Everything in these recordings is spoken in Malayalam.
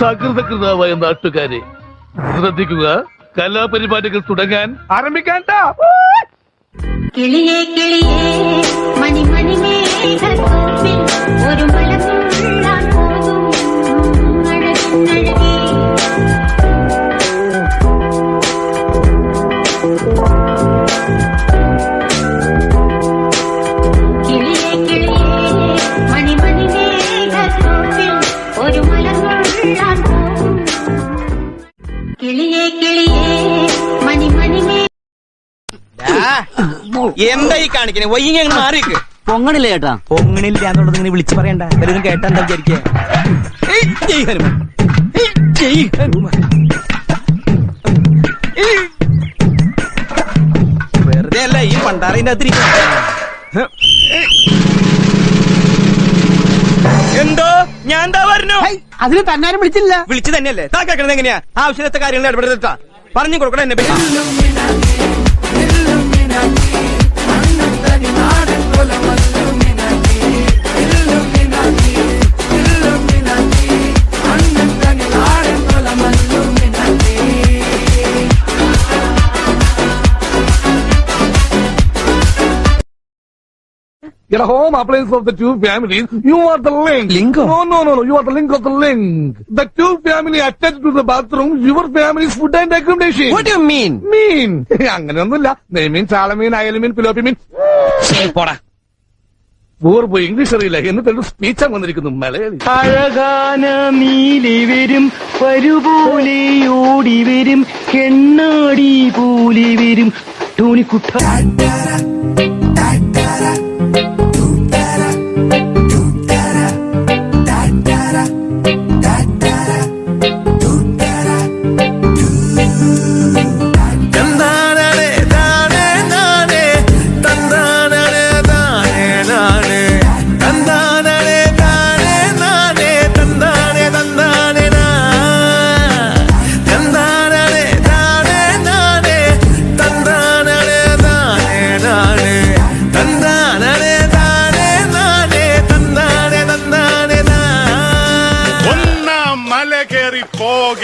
സകൃതകൃതാവായ നാട്ടുകാരെ ശ്രദ്ധിക്കുക കലാപരിപാടികൾ തുടങ്ങാൻ ആരംഭിക്കാൻ കിളിയേ കിളിയേ മണിമണിമേഘത്തോപ്പിൽ കിളിയേ കിളിയേ മണിമണിമേ എന്താ ഈ കാണിക്കണേ? വൈകി അങ്ങ് മാറിക്ക് പൊങ്ങണില്ല ചേട്ടാ? പൊങ്ങണില്ല എന്നുള്ളത് ഇങ്ങനെ വിളിച്ചു പറയണ്ട. എല്ലാവരും കേട്ടാ എന്താ വിചാരിക്കുക ഏയ്, ജയ് ഹനുമാൻ. ഏയ്, ജയ് ഹനുമാൻ. ഏയ്. വെറുതെ അല്ല ഈ പണ്ടാറിന്റെ അകത്തിരിക്കും അതിന് തന്നാരും വിളിച്ചില്ല. വിളിച്ചു തന്നെയല്ലേ? താ കേൾക്കണത് എങ്ങനെയാ? ആവശ്യത്തെ കാര്യങ്ങൾ ഇടപെടുത്താ പറഞ്ഞു കൊടുക്കണം എന്നെ പറ്റി. Get a home appliance of the two families. You are the link. Link? No, no, no, no. You are the link of the link. The two family attached to the bathroom. Your family's food and accommodation. What do you mean? മീൻ അങ്ങനെയൊന്നുമില്ല നെയ്മീൻ ചാളമീൻ അയലമീൻ പിലോപ്പി മീൻ പോടാ പൂർ പോയി ഇംഗ്ലീഷ് അറിയില്ല എന്നിട്ട് സ്പീച്ചാണ് വന്നിരിക്കുന്നു മലയാളി അഴകാന നീലി വരും വരുപോലെ ഓടി വരും കെണ്ണാടി പോലെ വരും ടോണിക്കുട്ട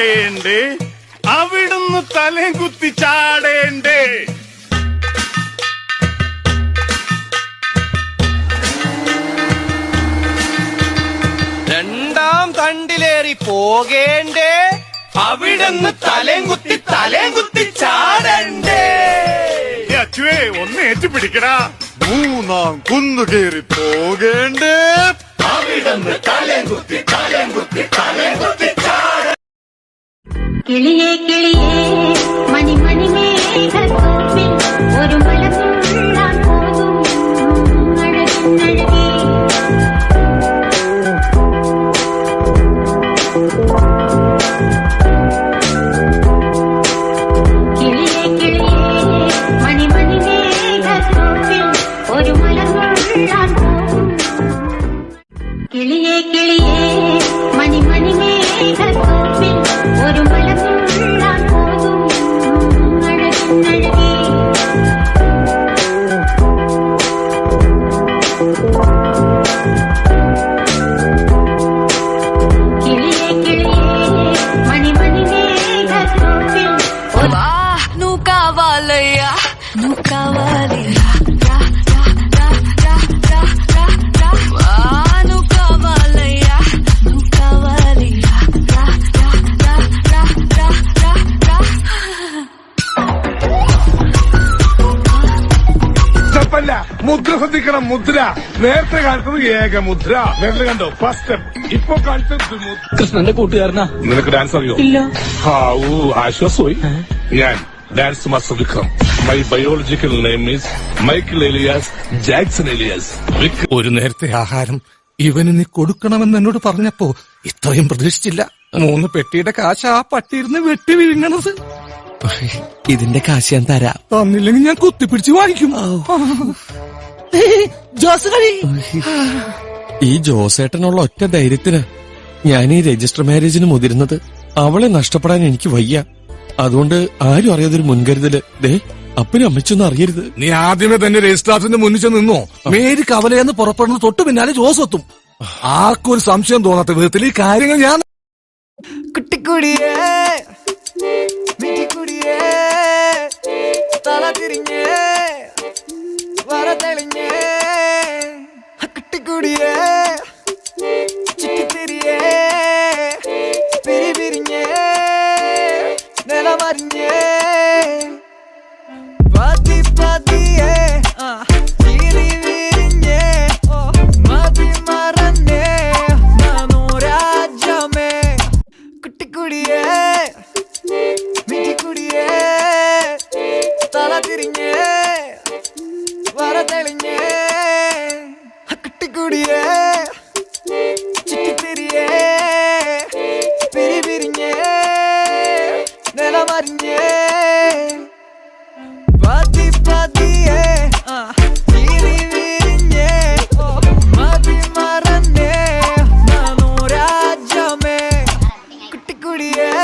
പോകേണ്ടേ അവിടുന്ന് തലയും കുത്തി ചാടേണ്ടേ? രണ്ടാം തണ്ടിലേറി പോകേണ്ടേ? അവിടുന്ന് തലയും കുത്തി തലയും കുത്തി ചാടണ്ടേ? അച്ചുവേ ഒന്ന് ഏറ്റുപിടിക്കടാ മൂന്നാം കുന്നു കയറി പോകേണ്ടേ? അവിടുന്ന് തലയും കുത്തി തലയും കുത്തി തലയും കുത്തി കിളിയേ കിളിയേ മണിമണിമേഘത്തോപ്പിൽ ഒരു മലമുള്ളാൻ പോകും അഴകിനഴകേ കിളിയേ കിളിയേ മണിമണിമേഘത്തോപ്പിൽ ഒരു മലമുള്ളാൻ പോകും കിളിയേ കിളിയേ മണിമണിമേഘത്തോപ്പിൽ నువ్వు కావాలయ్యా నువ్వు కావాలి മുദ്ര ശ്രദ്ധിക്കണം മുദ്ര. നേരത്തെ കാണിച്ചത് ഏക മുദ്ര നേരത്തെ കണ്ടോ? ഫസ്റ്റ് സ്റ്റെപ്പ് ഇപ്പൊ കാണിച്ചത് മുദ്ര. കൃഷ്ണന്റെ കൂട്ടുകാരനാ? നിനക്ക് ഡാൻസ് അറിയോ? ഹാവൂ ആശ്വാസമായി. ഞാൻ dance master Vikram. My biological name is Michael alias Jackson alias ഒരു നേരത്തെ ആഹാരം ഇവന് നീ കൊടുക്കണമെന്ന് എന്നോട് പറഞ്ഞപ്പോ ഇത്രയും പ്രതീക്ഷിച്ചില്ല. മൂന്ന് പെട്ടിയുടെ കാശ് ആ പട്ടിയിരുന്ന് വെട്ടി വിഴുങ്ങണത്. ഇതിന്റെ കാശ് ഞാൻ തരാം. തന്നില്ലെങ്കിൽ ഞാൻ കുത്തിപ്പിടിച്ച് വാങ്ങിക്കും. ഈ ജോസേട്ടനുള്ള ഒറ്റ ധൈര്യത്തിന് ഞാൻ ഈ രജിസ്റ്റർ മാരേജിന് മുതിരുന്നത് അവളെ നഷ്ടപ്പെടാൻ എനിക്ക് വയ്യ. അതുകൊണ്ട് ആരും അറിയാതൊരു മുൻകരുതൽ. ദേ അപ്പനും അമ്മച്ചൊന്നും അറിയരുത്. നീ ആദ്യമേ തന്നെ രജിസ്ട്രാറിന്റെ മുന്നിൽ ചെന്ന് നിന്നോ? മേരി കവലയെന്ന് പുറപ്പെടുന്ന തൊട്ട് പിന്നാലെ ജോസ് എത്തും. ആർക്കും ഒരു സംശയം തോന്നാത്ത വിധത്തിൽ ഈ കാര്യങ്ങൾ ഞാൻ കുട്ടിക്കുടിയേ. மிதி குடியே കുട്ടിക്കുടിയേ